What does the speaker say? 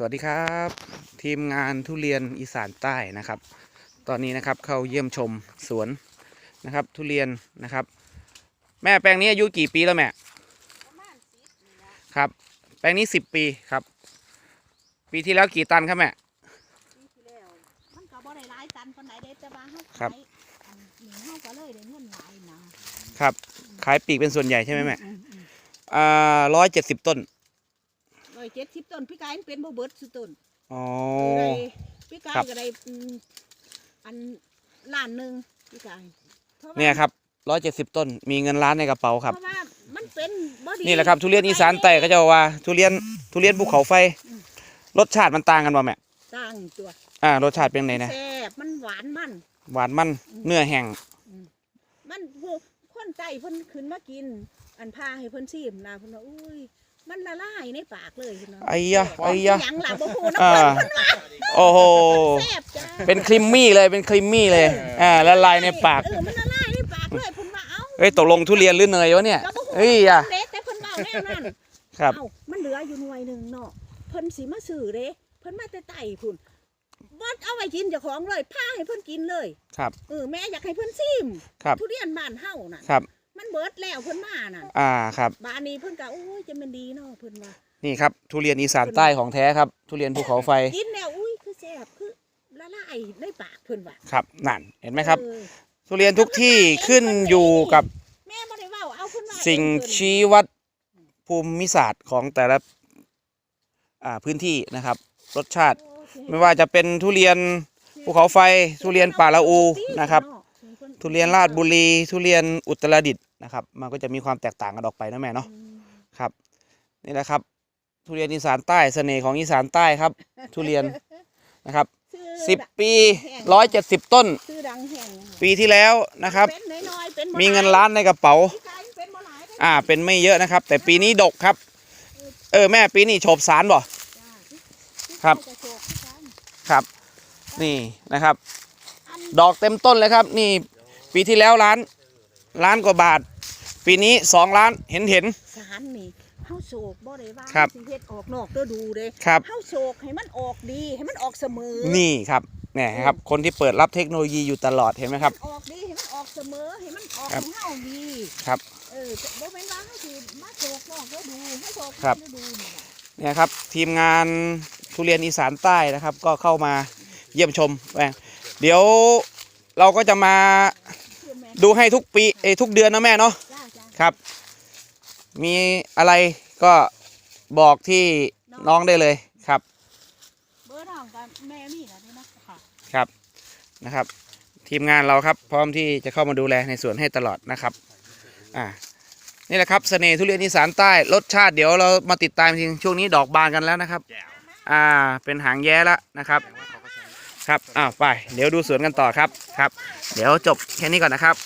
สวัสดีครับ ทีมงานทุเรียนอีสานใต้นะครับ ตอนนี้นะครับเข้าเยี่ยมชมสวนนะครับ ทุเรียนนะครับ แม่แปลงนี้อายุกี่ปีแล้วแม่ประมาณสิบนี่แหละครับ แปลงนี้สิบปีครับ ปีที่แล้วกี่ตันครับแม่ปีที่แล้วมันก็บ่ได้หลายตันปานใดเด้แต่ว่าเฮาครัขายบอันนี้เฮาก็เลยได้เงินหลายนะครับ ขายปีกเป็นส่วนใหญ่ใช่ไหมแม่อือือ่าร้อยเจ็ดสิบต้น ร้อยเจ็ดสิบต้นพี่กายมันเป็นบ่เบิดสุดต้นอ๋อได้พี่กายครับ ก็ได้อืมอันล้านหนึงพี่กายพาะว่าเนี่ยครับร้อยเจ็ดสิบต้น มีเงินล้านในกระเป๋าครับ เพราะว่ามันเป็นบ่ดีนี่แหละครับทุเรียนอีสานใต้ก็จะว่าทุเรียนทุเรียนภูเขาไฟ รสชาติมันต่างกันป่ะแม่ตั้งตัวอ่ารสชาติเป็นไงนะแซ่บมันหวานมัน หวานมันเนื้อแห้งมันผู้คนใจเพิ่นขึ้นมากิน อันพาให้เพิ่นชิมนะเพิ่นว่าอุ้ย มันละลายในปากเลยเพิ่นว่าไอ้ยะไอ้ยะหยังล่ะบ่ฮู้นะอ่าเพิ่นเพิ่นว่าโอ้โหแซ่บจ้าเป็นครีมมี่เลยเป็นครีมมี่เลยอ่าละลายในปากเออมันละลายในปากเลยเพิ่นว่าเอ้าเฮ้ยตกลงทุเรียนหรือเนยวะเนี่ยก็บ่ฮู้เฮ้ยอะเด้แต่เพิ่นเว้าแน่นั่นครับเอ้ามันเหลืออยู่หน่วยหนึงเนาะเพิ่นสิมาซื้อเด้เพิ่นมาแต่ไต้พุ่นบ่เอาไว้กินเจ้าของเลยพาให้เพิ่นกินเลย ครับ เออแม่อยากให้เพิ่นชิมครับ ทุเรียนบ้านเฮาน่ะครับ มันเบิดแล้วเพิ่นมาน่ะอ่าครับบ้านนี้เพิ่นก็โอ้ยจะมันดีเนาะเพิ่นว่านี่ครับทุเรียนอีสานใต้ของแท้ครับ ทุเรียนภูเขาไฟกินแล้วอุ้ยคือแซ่บคือละลายในปากเพิ่นว่าครับนั่นเห็นไหมครับ เออทุเรียนทุกที่ขึ้นอยู่กับแม่บ่ได้เว้าเอาเพิ่นว่าสิ่งเองเพิ่นชี้วัดภูมิศาสตร์ของแต่ละอ่าพื้นที่นะครับ รสชาติ โอ้สิให้ไม่ว่าจะเป็นทุเรียนภูเขาไฟ ทุเรียนป่าละอูนะครับ ทุเรียนราชบุรี ทุเรียนอุตรดิตถ์ นะครับ มันก็จะมีความแตกต่างกันออกไปนะแม่เนาะอืมครับ นี่แหละครับ ทุเรียนอีสานใต้เสน่ห์ของอีสานใต้ครับ ทุเรียนนะครับชื่อสิบปีร้อยเจ็ดสิบต้นชื่อดังแห่งปีที่แล้วนะครับเป็นน้อยๆเป็นบ่มีเงินหลยล้านในกระเป๋าพี่กายเป็นบ่หลายเด้อ่า เป็นไม่เยอะนะครับ แต่ปีนี้ดกครับ เออแม่ปีนี้โฉบสารบ่จ้าพี่พี่ครับกายจะโชคพี่กายครับ นี่นะครับอันดอกเต็มต้นเลยครับ นี่ปีที่แล้วล้าน ล้านกว่าบาท ปีนี้สองล้านเห็นเห็น สารนี่เฮาโศกบ่ได้ว่าครับสิเฮ็ดออกนอกเด้อดูเด้ครับ เฮาโศกให้มันออกดีให้มันออกเสมอนี่ครับเนี่ยครับ คนที่เปิดรับเทคโนโลยีอยู่ตลอดเห็นไหมครับ ออกดีให้มันออกเสมอให้มันออกครับ ของเฮาดีครับ เออบ่แม่นว่าเฮาสิมาโศกนอกเด้อดูให้โศกครับเด้อดูนี่ล่ะเนี่ยครับทีมงานทุเรียนอีสานใต้นะครับ ก็เข้ามาเยี่ยมชมแปลงเดี๋ยวเราก็จะมาเพื่อนแม่ ดูให้ทุกปีเอยทุกเดือนนะแม่เนาะจ้าจ้าครับ มีอะไรก็บอกที่น้องได้เลยครับเบอร์น้องกับแม่มีแล้วนี่เนาะค่ะครับนะครับ ทีมงานเราครับ พร้อมที่จะเข้ามาดูแลในสวนให้ตลอดนะครับอ่านี่แหละครับเสน่ห์ทุเรียนอีสานใต้รสชาติเดี๋ยวเรามาติดตามจริงช่วงนี้ดอกบานกันแล้วนะครับ อ่าเป็นหางแย้แล้วนะครับ ครับอ้าวไป เดี๋ยวดูสวนกันต่อครับครับ เดี๋ยวจบแค่นี้ก่อนนะครับ